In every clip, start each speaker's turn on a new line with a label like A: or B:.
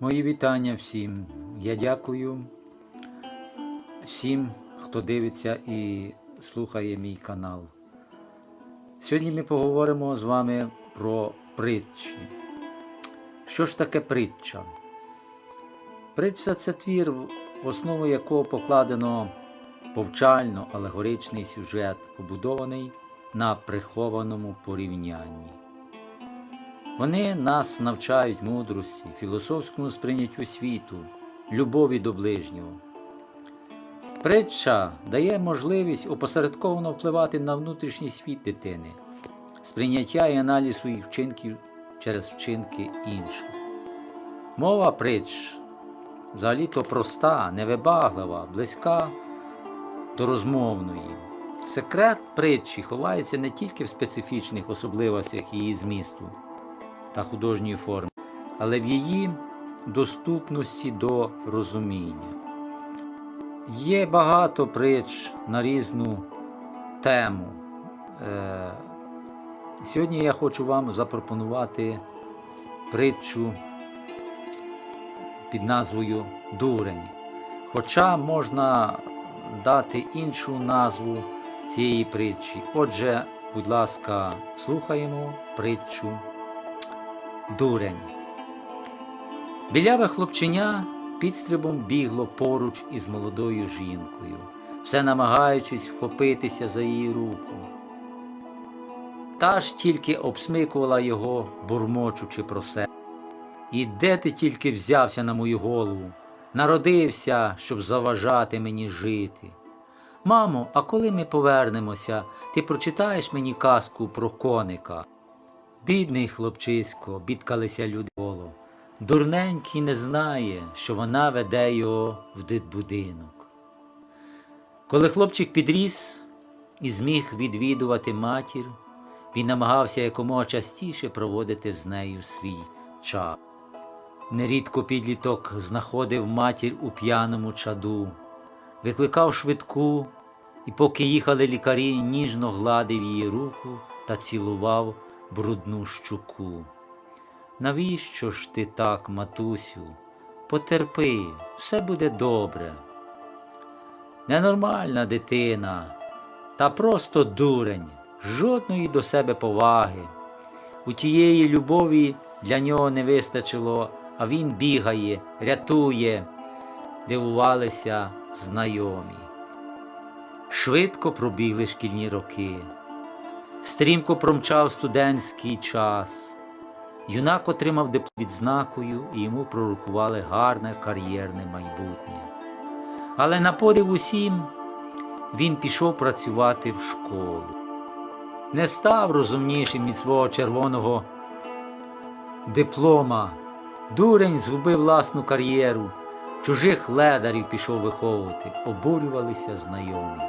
A: Мої вітання всім. Я дякую всім, хто дивиться і слухає мій канал. Сьогодні ми поговоримо з вами про притчі. Що ж таке притча? Притча це твір, в основу якого покладено повчально-алегоричний сюжет, побудований на прихованому порівнянні. Вони нас навчають мудрості, філософському сприйняттю світу, любові до ближнього. Притча дає можливість опосередковано впливати на внутрішній світ дитини, сприйняття і аналіз своїх вчинків через вчинки інших. Мова притч взагалі-то проста, невибаглива, близька до розмовної. Секрет притчі ховається не тільки в специфічних особливостях її змісту та художньої форми, але в її доступності до розуміння. Є багато притч на різну тему. Е, Сьогодні я хочу вам запропонувати притчу під назвою Дурень. Хоча можна дати іншу назву цієї притчі. Отже, будь ласка, слухаємо притчу Дурень. Біляве хлопченя підстрибом бігло поруч із молодою жінкою, все намагаючись вхопитися за її руку. Та ж тільки обсмикувала його, бурмочучи про себе. І де ти тільки взявся на мою голову? Народився, щоб заважати мені жити. Мамо, а коли ми повернемося, ти прочитаєш мені казку про коника? Бідний хлопчисько, бідкалися люди коло. Дурненький не знає, що вона веде його в дитбудинок. Коли хлопчик підріс і зміг відвідувати матір, він намагався якомога частіше проводити з нею свій час. Нерідко підліток знаходив матір у п'яному чаду, викликав швидку, і поки їхали лікарі, ніжно гладив її руку та цілував брудну щуку. Навіщо ж ти так, матусю? Потерпи, все буде добре. Ненормальна дитина, та просто дурень, жодної до себе поваги. У тієї любові для нього не вистачило, а він бігає, рятує, дивувалися знайомі. Швидко пробігли шкільні роки, стрімко промчав студентський час. Юнак отримав диплом відзнакою і йому пророкували гарне кар'єрне майбутнє. Але на подив усім він пішов працювати в школу. Не став розумнішим від свого червоного диплома. Дурень згубив власну кар'єру, чужих ледарів пішов виховувати, обурювалися знайомі.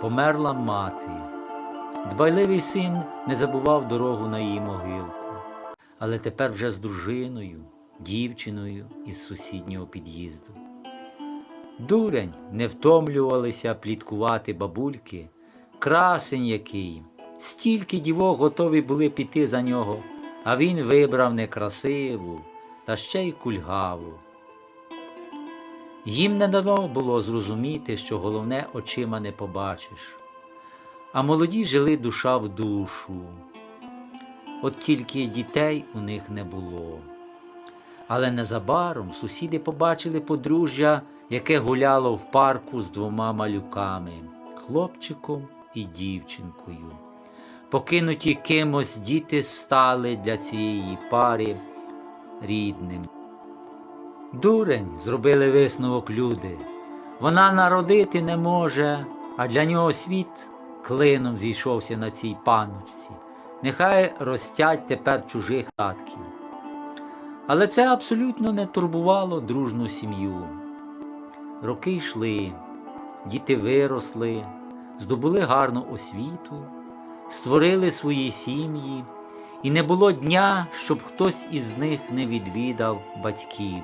A: Померла мати. Дбайливий син не забував дорогу на її могилку, але тепер вже з дружиною, дівчиною із сусіднього під'їзду. Дурень не втомлювалися пліткувати бабульки, красень який, стільки дівок готові були піти за нього, а він вибрав некрасиву та ще й кульгаву. Їм не дано було зрозуміти, що головне очима не побачиш. А молоді жили душа в душу. От тільки дітей у них не було. Але незабаром сусіди побачили подружжя, яке гуляло в парку з двома малюками хлопчиком і дівчинкою. Покинуті кимось діти стали для цієї пари рідним. Дурень зробили висновок люди. Вона народити не може, а для нього світ клином зійшовся на цій паночці. Нехай ростять тепер чужих татків. Але це абсолютно не турбувало дружну сім'ю. Роки йшли, діти виросли, здобули гарну освіту, створили свої сім'ї, і не було дня, щоб хтось із них не відвідав батьків.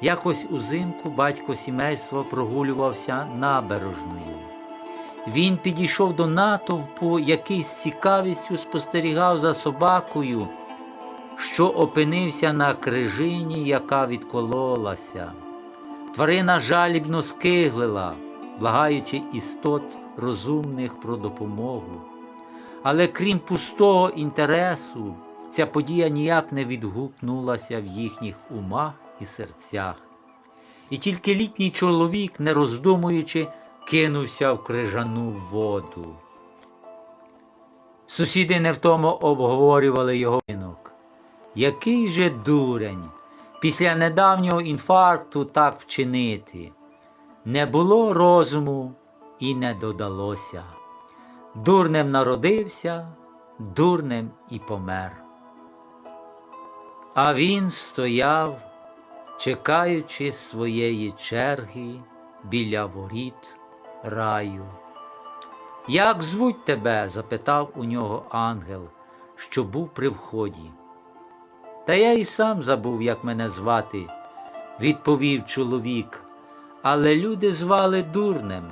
A: Якось узимку батько сімейства прогулювався набережною. Він підійшов до натовпу, який з цікавістю спостерігав за собакою, що опинився на крижині, яка відкололася. Тварина жалібно скиглила, благаючи істот розумних про допомогу. Але крім пустого інтересу, ця подія ніяк не відгукнулася в їхніх умах і серцях. І тільки літній чоловік, не роздумуючи, кинувся в крижану воду. Сусіди невтомо обговорювали його винок. Який же дурень після недавнього інфаркту так вчинити? Не було розуму і не додалося. Дурнем народився, дурнем і помер. А він стояв, чекаючи своєї черги біля воріт раю. Як звуть тебе? запитав у нього ангел, що був при вході. Та я і сам забув, як мене звати, відповів чоловік, але люди звали дурнем.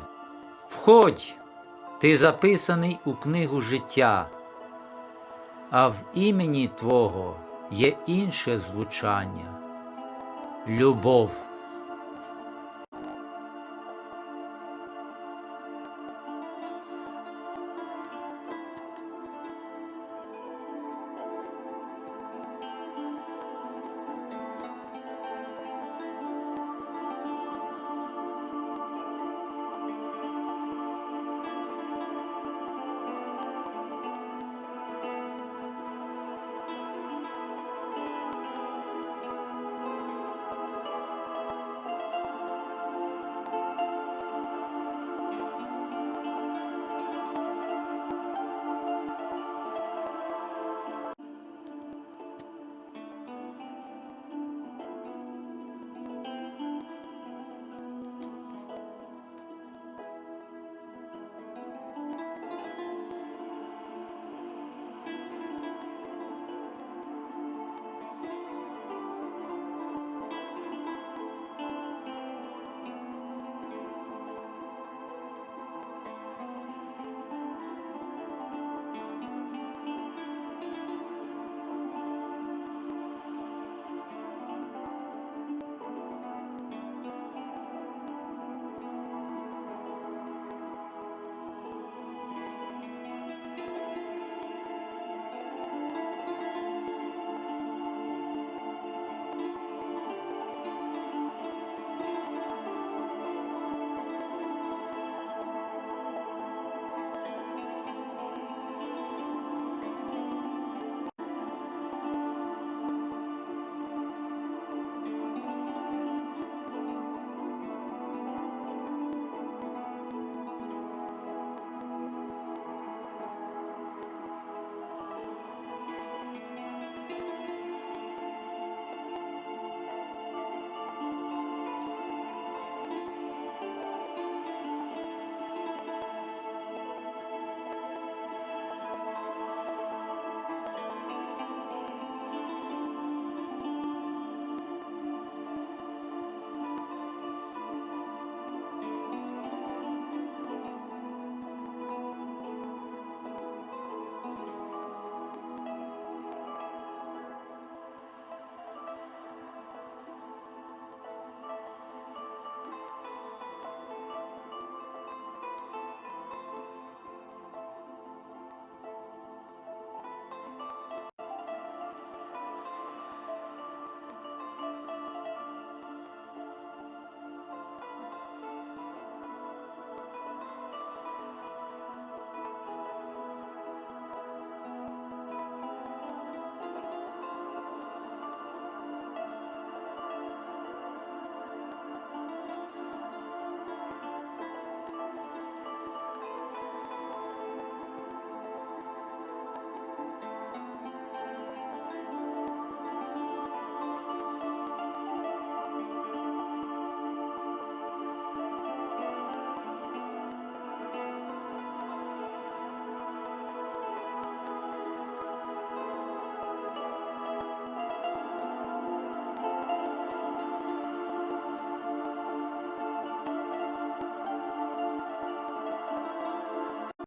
A: Входь, ти записаний у книгу життя, а в імені Твого є інше звучання любов.